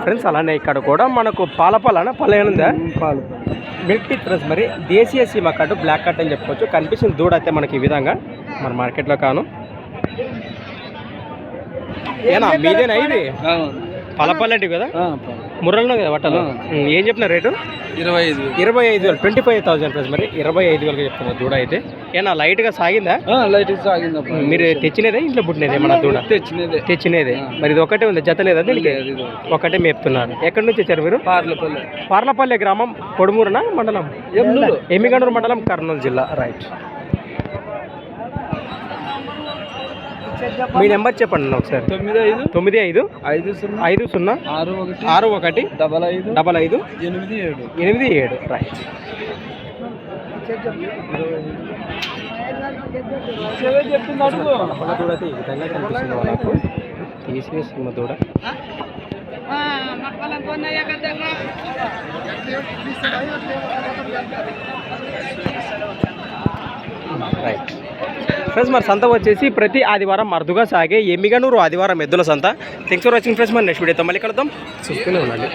Friends అలానే ఇక్కడ కూడా మనకు పాల పాలన పల్లెనుందా పాలు మిల్క్ టీ ఫ్రెండ్స్ మరి దేశీయ సీమ కట్టు బ్లాక్ కట్ అని చెప్పుకోవచ్చు. కనిపిస్తుంది దూడ అయితే మనకి ఈ విధంగా మన మార్కెట్లో కాను. ఏనా మీదేనా ఇది? పలపల్లంటి కదా? ముర్రలు కదా బట్టలు? ఏం చెప్పిన రేటు? ఇరవై ఐదు. ఇరవై ఐదు వేలు ట్వంటీ ఫైవ్ థౌసండ్ ఫ్రెండ్స్ మరి. ఇరవై ఐదు వేలుగా చెప్తున్నారు దూడ అయితే. ఏనా లైట్గా సాగిందా? లైట్ ఉమ్, మీరు తెచ్చినదే ఇంట్లో పుట్టినదే మన దూడ? తెచ్చినదే. తెచ్చినదే. మరి ఇది ఒకటే ఉంది? జత లేదా దీనికి? ఒకటే మేపుతున్నారు ఎక్కడి నుంచి వచ్చారు మీరు? పార్లపల్లి. పార్లపల్లి గ్రామం కొడుమూరునా మండలం? ఎమ్నూరు. ఎమ్మిగనూరు మండలం కర్నూలు జిల్లా. రైట్. మీ నెంబర్ చెప్పండి అన్న ఒకసారి. తొమ్మిది ఐదు. తొమ్మిది ఐదు. ఐదు సున్నా. ఐదు సున్నా. ఆరు ఒకటి. ఆరు ఒకటి. డబల్ ఐదు. డబల్ ఐదు. ఎనిమిది ఏడు. ఎనిమిది ఏడు. రైట్ అయితే ఈ విధంగా కనిపిస్తుంది మనకు తీసేసిన దూడ రైట్ ఫ్రెండ్స్ మరి సంత వచ్చేసి ప్రతి ఆదివారం మరుదుగా సాగే ఎమ్మిగనూరు ఆదివారం ఎద్దుల సంత. థ్యాంక్స్ ఫర్ వాచింగ్ ఫ్రెండ్స్ మరి నెక్స్ట్ వీడియోతో మళ్ళీ కలుద్దాం. చూస్తూనే ఉండండి.